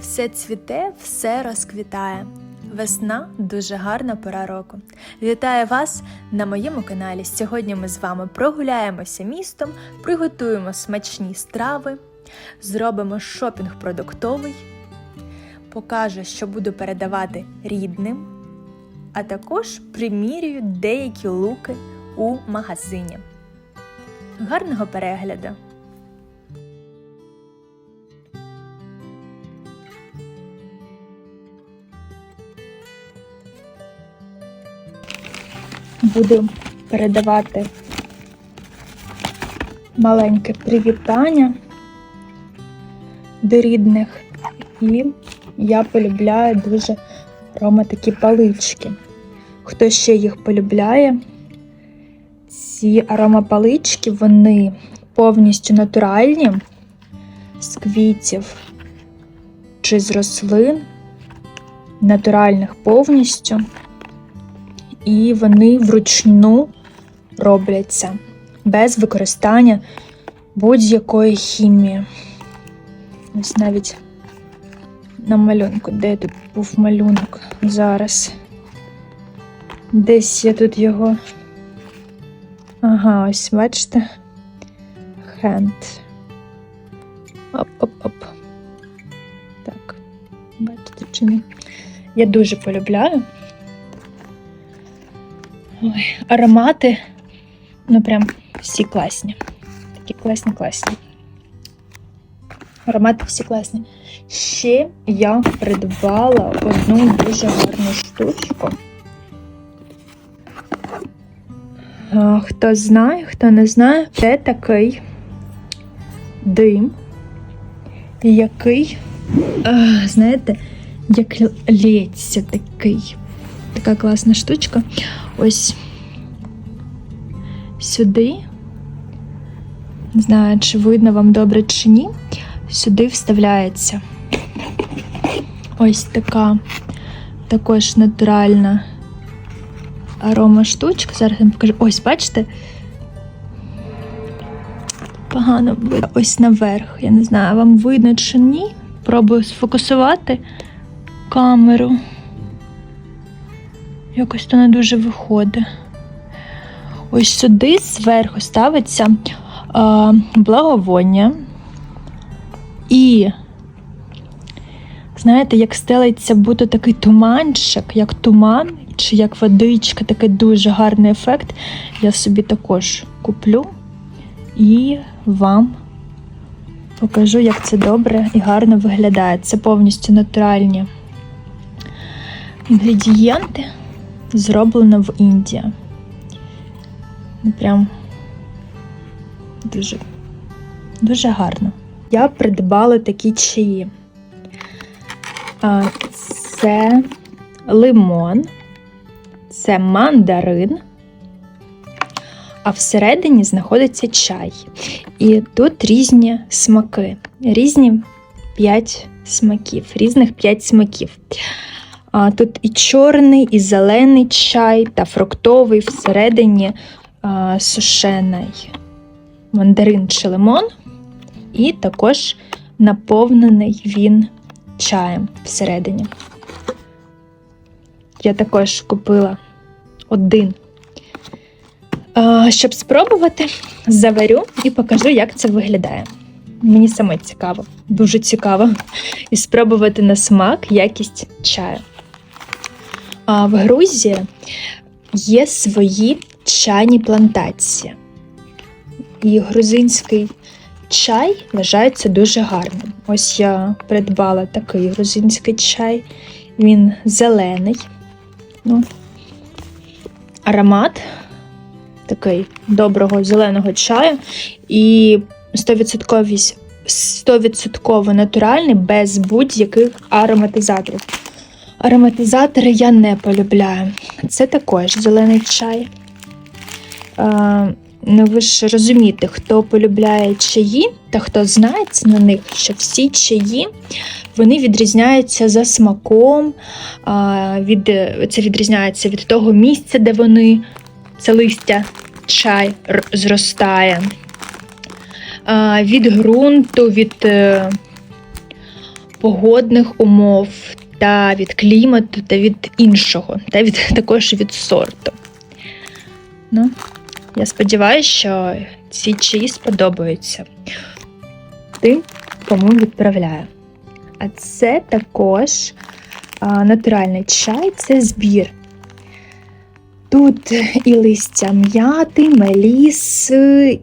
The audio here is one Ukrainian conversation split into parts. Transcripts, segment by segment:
Все цвіте, все розквітає. Весна дуже гарна пора року. Вітаю вас на моєму каналі. Сьогодні ми з вами прогуляємося містом, приготуємо смачні страви, зробимо шопінг продуктовий, покажу, що буду передавати рідним, а також примірюю деякі луки у магазині. Гарного перегляду! Буду передавати маленьке привітання до рідних. І я полюбляю дуже Рома такі палички. Хто ще їх полюбляє? Ці аромапалички, вони повністю натуральні з квітів чи з рослин, натуральних повністю і вони вручну робляться без використання будь-якої хімії. Ось навіть на малюнку, де тут був малюнок зараз. Десь я тут його. Ага, ось бачите? Хенд. Оп-оп-оп. Так, бачите чи ні? Я дуже полюбляю. Ой, аромати, ну прям всі класні. Такі класні, класні. Аромати всі класні. Ще я придбала одну дуже гарну штучку. Хто знає, хто не знає, це такий дим, який, знаєте, як лється такий. Така класна штучка. Ось сюди, не знаю, чи видно вам добре чи ні, сюди вставляється ось така також натуральна арома штучка. Зараз я вам покажу. Ось, бачите? Погано видно. Ось наверх. Я не знаю, вам видно чи ні. Пробую сфокусувати камеру. Якось то не дуже виходить. Ось сюди зверху ставиться е, благовоння. І, знаєте, як стелиться буде такий туманчик, як туман, чи як водичка, такий дуже гарний ефект. Я собі також куплю і вам покажу, як це добре і гарно виглядає. Це повністю натуральні інгредієнти зроблено в Індії. Ну, Прям дуже, дуже гарно. Я придбала такі чаї. Це лимон, це мандарин, а всередині знаходиться чай. І тут різні смаки, різні 5 смаків, різних 5 смаків. Тут і чорний, і зелений чай, та фруктовий всередині сушений мандарин чи лимон, і також наповнений він чаєм всередині. Я також купила один. Щоб спробувати, заварю і покажу, як це виглядає. Мені саме цікаво, дуже цікаво. І спробувати на смак якість чаю. В Грузії є свої чайні плантації. І грузинський чай вважається дуже гарним. Ось я придбала такий грузинський чай. Він зелений. Ну, Аромат такий доброго зеленого чаю. І 100%, 100% натуральний без будь-яких ароматизаторів. Ароматизатори я не полюбляю. Це також зелений чай. Ну, ви ж розумієте, хто полюбляє чаї та хто знається на них, що всі чаї вони відрізняються за смаком, від, це відрізняється від того місця, де вони, це листя чай зростає, від ґрунту, від е, погодних умов та від клімату та від іншого, та від також від сорту. Ну, я сподіваюся, що ці чаї сподобаються тим, кому відправляю. А це також а, натуральний чай, це збір. Тут і листя м'яти, меліс,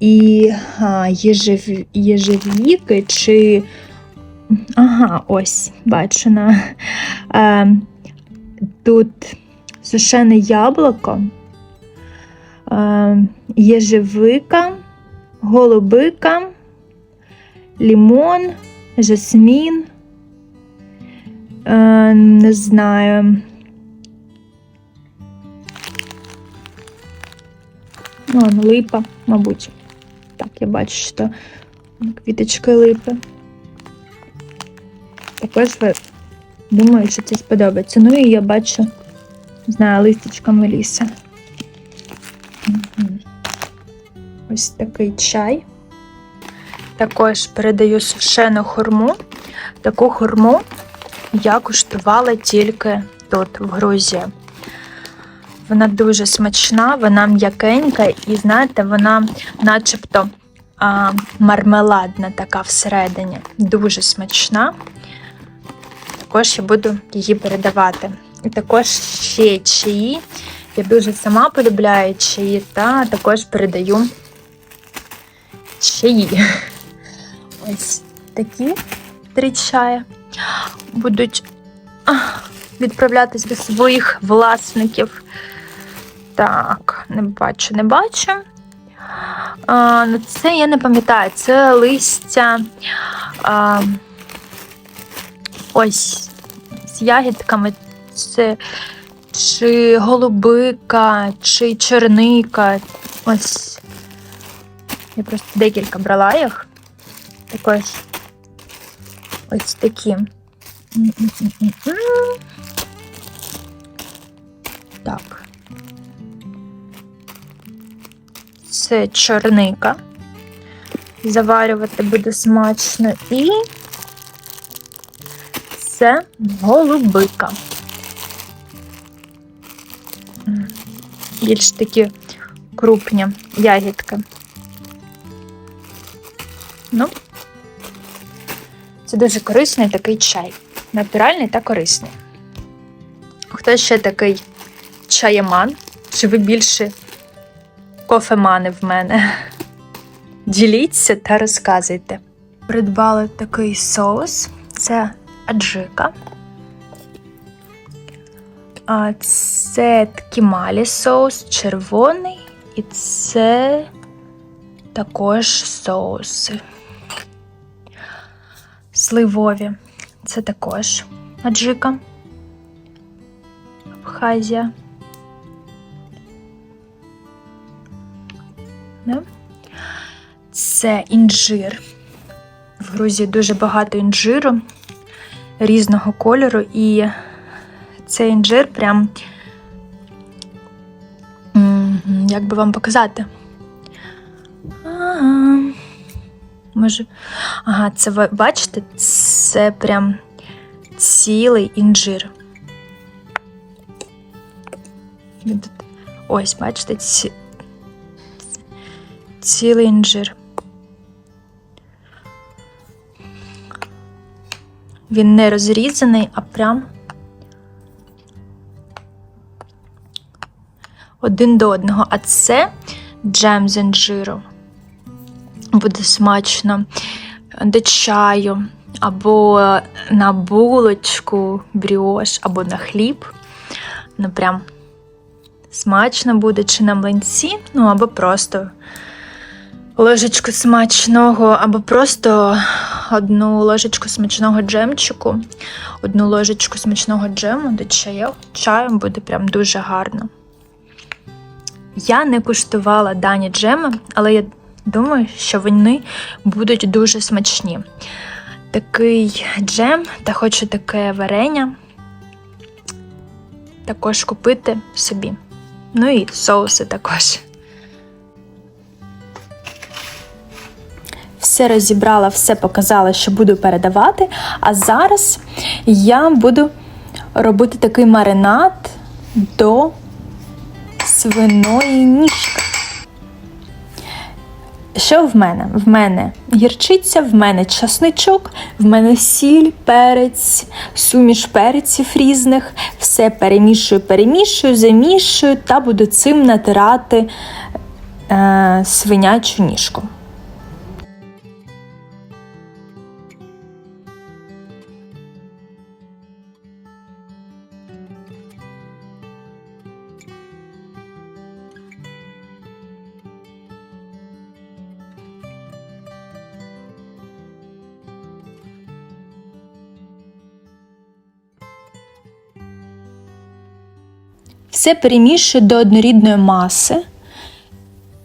і а, єжев... єжевіки, чи. Ага, ось, бачу на. А, тут сушене яблуко, а, єжевика, голубика, лімон, жасмін. А, не знаю. Ну, липа, мабуть. Так, я бачу, що квіточки липи. Також думаю, що це сподобається. Ну і я бачу, не знаю, листочка меліса. Мгм. Ось такий чай. Також передаю сушену хурму. Таку хурму я куштувала тільки тут, в Грузії. Вона дуже смачна, вона м'якенька, і знаєте, вона начебто а, мармеладна така всередині. Дуже смачна. Також я буду її передавати. І також ще чаї. Я дуже сама полюбляю чаї, та також передаю чаї. Ось такі три чаї будуть відправлятись до своїх власників. Так, не бачу, не бачу. А, ну Це я не пам'ятаю, це листя а, ось з ягідками. Це чи голубика, чи черника. Ось. Я просто декілька брала їх. Також ось такі. Так. Це чорника. Заварювати буде смачно. І це голубика. Більш такі крупні ягідки. Ну, це дуже корисний такий чай. Натуральний та корисний. Хто ще такий чаєман? Чи ви більше кофемани в мене? Діліться та розказуйте. Придбали такий соус. Це аджика. Це ткімалі соус червоний. І це також соуси. Сливові. Це також аджика. Абхазія. Це інжир. В Грузії дуже багато інжиру різного кольору, і цей інжир прям, як би вам показати? Ага. Може. Ага, це ви бачите, це прям цілий інжир. Ось, бачите, ці... цілий інжир. Він не розрізаний, а прям один до одного. А це джем з інжиру. Буде смачно до чаю, або на булочку, бріош, або на хліб. Ну, прям смачно буде чи на млинці, ну або просто ложечку смачного, або просто одну ложечку смачного джемчику, одну ложечку смачного джему до чаю. Чаєм буде прям дуже гарно. Я не куштувала дані джеми, але я думаю, що вони будуть дуже смачні. Такий джем та хочу таке варення також купити собі. Ну і соуси також. Все розібрала, все показала, що буду передавати. А зараз я буду робити такий маринад до свиної ніжки. Що в мене? В мене гірчиця, в мене часничок, в мене сіль, перець, суміш перців різних. Все перемішую, перемішую, замішую та буду цим натирати е, свинячу ніжку. Все перемішую до однорідної маси,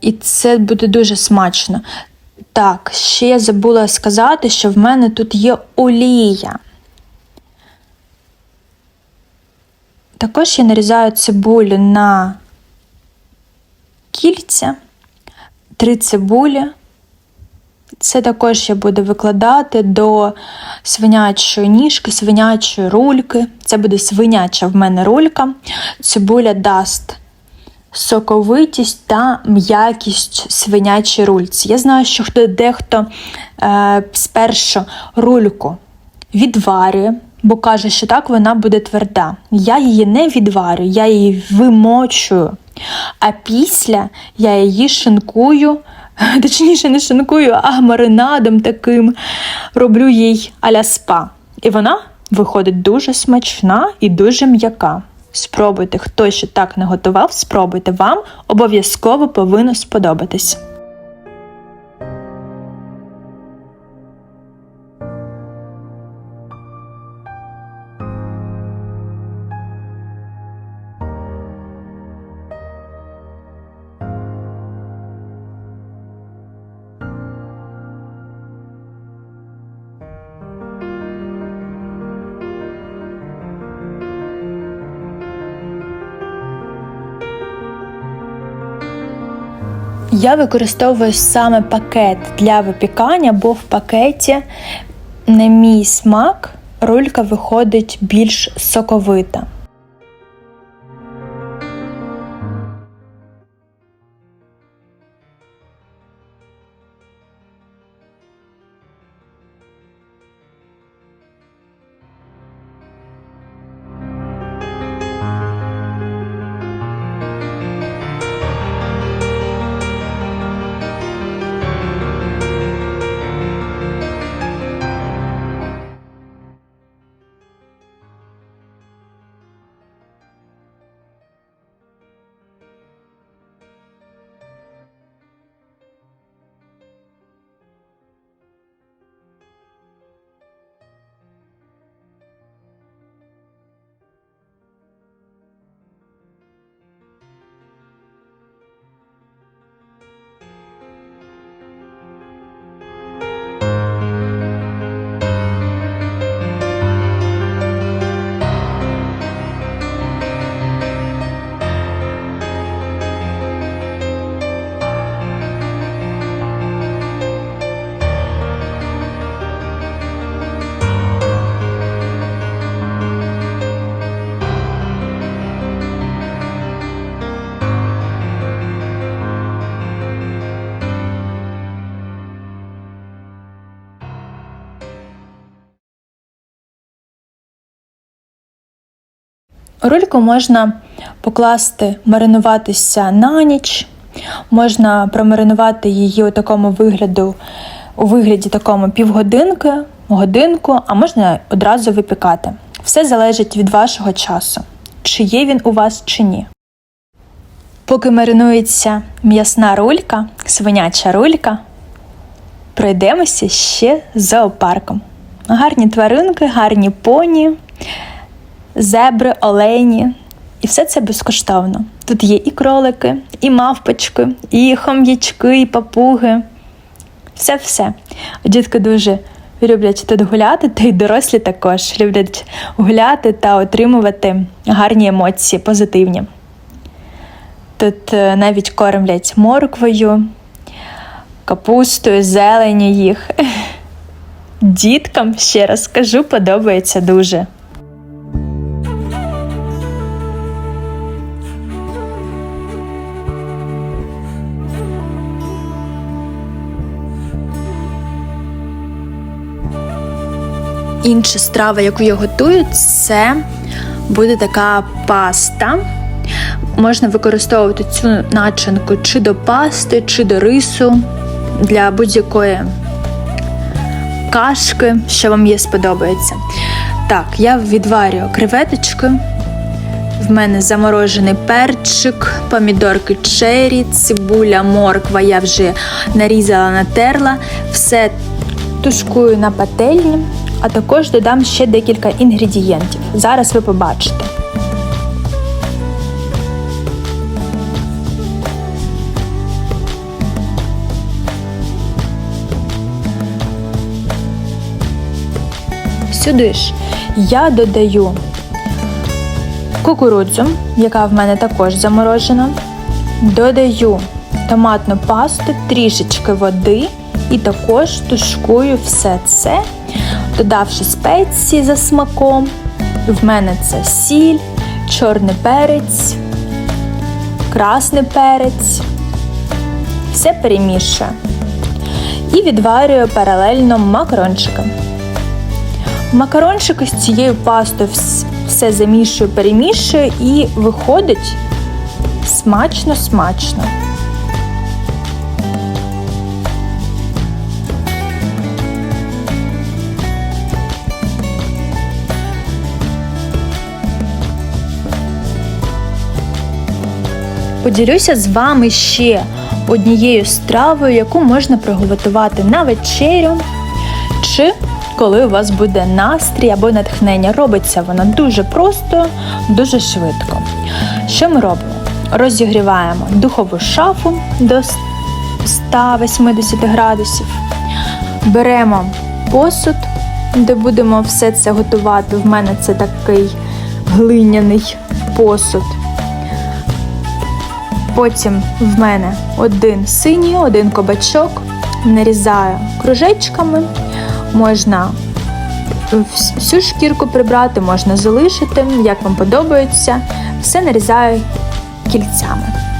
і це буде дуже смачно. Так, ще я забула сказати, що в мене тут є олія. Також я нарізаю цибулю на кільця, три цибулі. Це також я буду викладати до свинячої ніжки, свинячої рульки. Це буде свиняча в мене рулька. Цибуля дасть соковитість та м'якість свинячій рульці. Я знаю, що хто дехто е, спершу рульку відварює, бо каже, що так вона буде тверда. Я її не відварю, я її вимочую. А після я її шинкую, точніше, не шинкую, а маринадом таким роблю їй аля спа. І вона виходить дуже смачна і дуже м'яка. Спробуйте, хто ще так не готував, спробуйте, вам обов'язково повинно сподобатись. Я використовую саме пакет для випікання, бо в пакеті, на мій смак, рулька виходить більш соковита. Рульку можна покласти, маринуватися на ніч, можна промаринувати її у такому вигляду, у вигляді такому півгодинки, годинку, а можна одразу випікати. Все залежить від вашого часу, чи є він у вас, чи ні. Поки маринується м'ясна рулька, свиняча рулька, пройдемося ще зоопарком. Гарні тваринки, гарні поні зебри, олені. І все це безкоштовно. Тут є і кролики, і мавпочки, і хом'ячки, і папуги. Все-все. Дітки дуже люблять тут гуляти, та й дорослі також люблять гуляти та отримувати гарні емоції, позитивні. Тут е, навіть кормлять морквою, капустою, зеленю їх. Діткам, ще раз скажу, подобається дуже. Інша страва, яку я готую, це буде така паста. Можна використовувати цю начинку чи до пасти, чи до рису для будь-якої кашки, що вам є сподобається. Так, я відварюю креветочки. В мене заморожений перчик, помідорки чері, цибуля, морква. Я вже нарізала, натерла. Все тушкую на пательні, а також додам ще декілька інгредієнтів. Зараз ви побачите. Сюди ж я додаю кукурудзу, яка в мене також заморожена. Додаю томатну пасту, трішечки води і також тушкую все це, додавши спеції за смаком. В мене це сіль, чорний перець, красний перець. Все перемішую. І відварюю паралельно макарончики. Макарончики з цією пастою все замішую, перемішую і виходить смачно-смачно. Поділюся з вами ще однією стравою, яку можна приготувати на вечерю чи коли у вас буде настрій або натхнення. Робиться вона дуже просто, дуже швидко. Що ми робимо? Розігріваємо духову шафу до 180 градусів. Беремо посуд, де будемо все це готувати. В мене це такий глиняний посуд. Потім в мене один синій, один кабачок. Нарізаю кружечками. Можна всю шкірку прибрати, можна залишити, як вам подобається. Все нарізаю кільцями.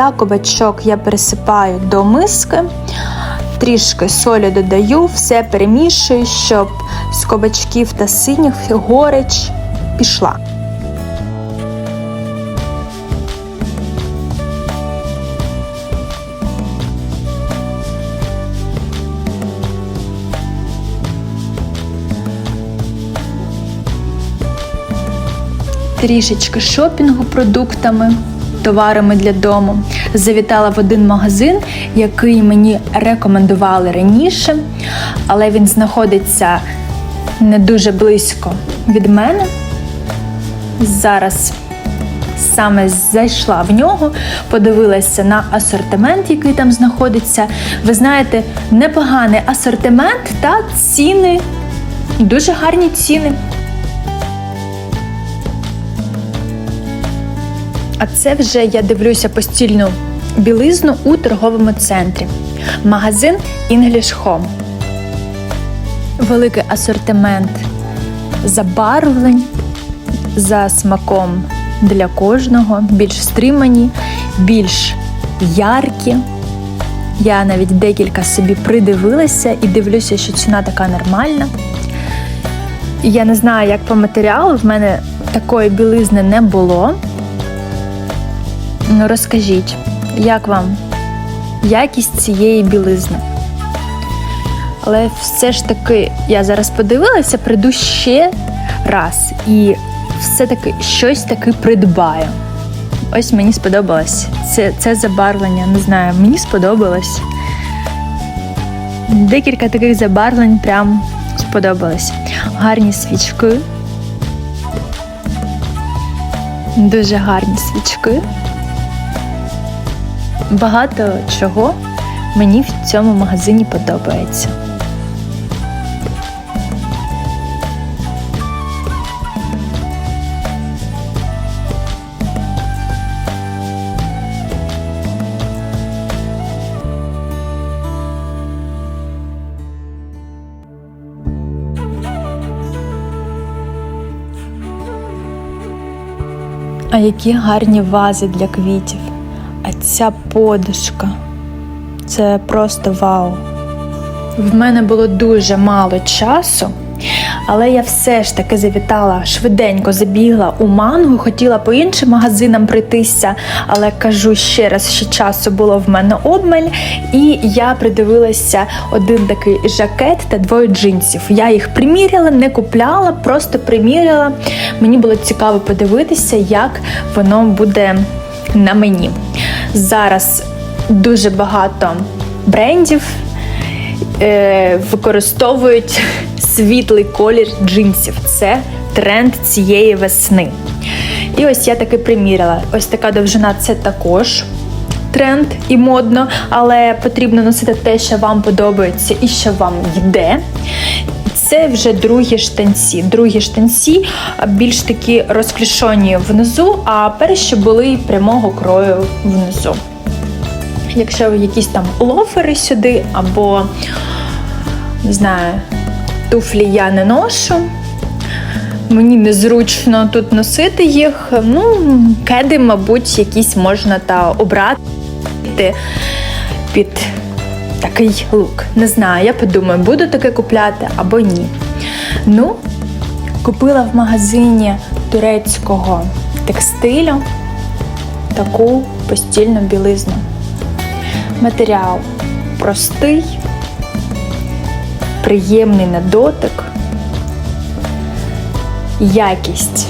Та кабачок я пересипаю до миски, трішки солі додаю, все перемішую, щоб з кабачків та синіх горич пішла. Трішечки шопінгу продуктами товарами для дому. Завітала в один магазин, який мені рекомендували раніше, але він знаходиться не дуже близько від мене. Зараз саме зайшла в нього, подивилася на асортимент, який там знаходиться. Ви знаєте, непоганий асортимент та ціни, дуже гарні ціни. А це вже я дивлюся постільну білизну у торговому центрі. Магазин English Home. Великий асортимент забарвлень за смаком для кожного, більш стримані, більш яркі. Я навіть декілька собі придивилася і дивлюся, що ціна така нормальна. Я не знаю, як по матеріалу, в мене такої білизни не було. Ну, розкажіть, як вам якість цієї білизни? Але все ж таки, я зараз подивилася, прийду ще раз і все-таки щось таки придбаю. Ось мені сподобалось це це забарвлення, не знаю, мені сподобалось. Декілька таких забарвлень прям сподобалось. Гарні свічки. Дуже гарні свічки. Багато чого мені в цьому магазині подобається. А які гарні вази для квітів. Ця подушка це просто вау. В мене було дуже мало часу, але я все ж таки завітала швиденько забігла у мангу, хотіла по іншим магазинам пройтися, але кажу ще раз, що часу було в мене обмаль, і я придивилася один такий жакет та двоє джинсів. Я їх приміряла, не купляла, просто приміряла. Мені було цікаво подивитися, як воно буде на мені. Зараз дуже багато брендів е, використовують світлий колір джинсів. Це тренд цієї весни. І ось я таки приміряла. Ось така довжина це також тренд і модно, але потрібно носити те, що вам подобається і що вам йде. Це вже другі штанці. Другі штанці більш такі розклішені внизу, а перші були прямого крою внизу. Якщо якісь там лофери сюди, або не знаю, туфлі я не ношу. Мені незручно тут носити їх. Ну, кеди, мабуть, якісь можна та обрати під такий лук. Не знаю, я подумаю, буду таке купляти або ні. Ну, купила в магазині турецького текстилю таку постільну білизну. Матеріал простий, приємний на дотик. Якість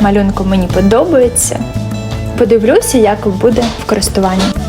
малюнку мені подобається. Подивлюся, як буде в користуванні.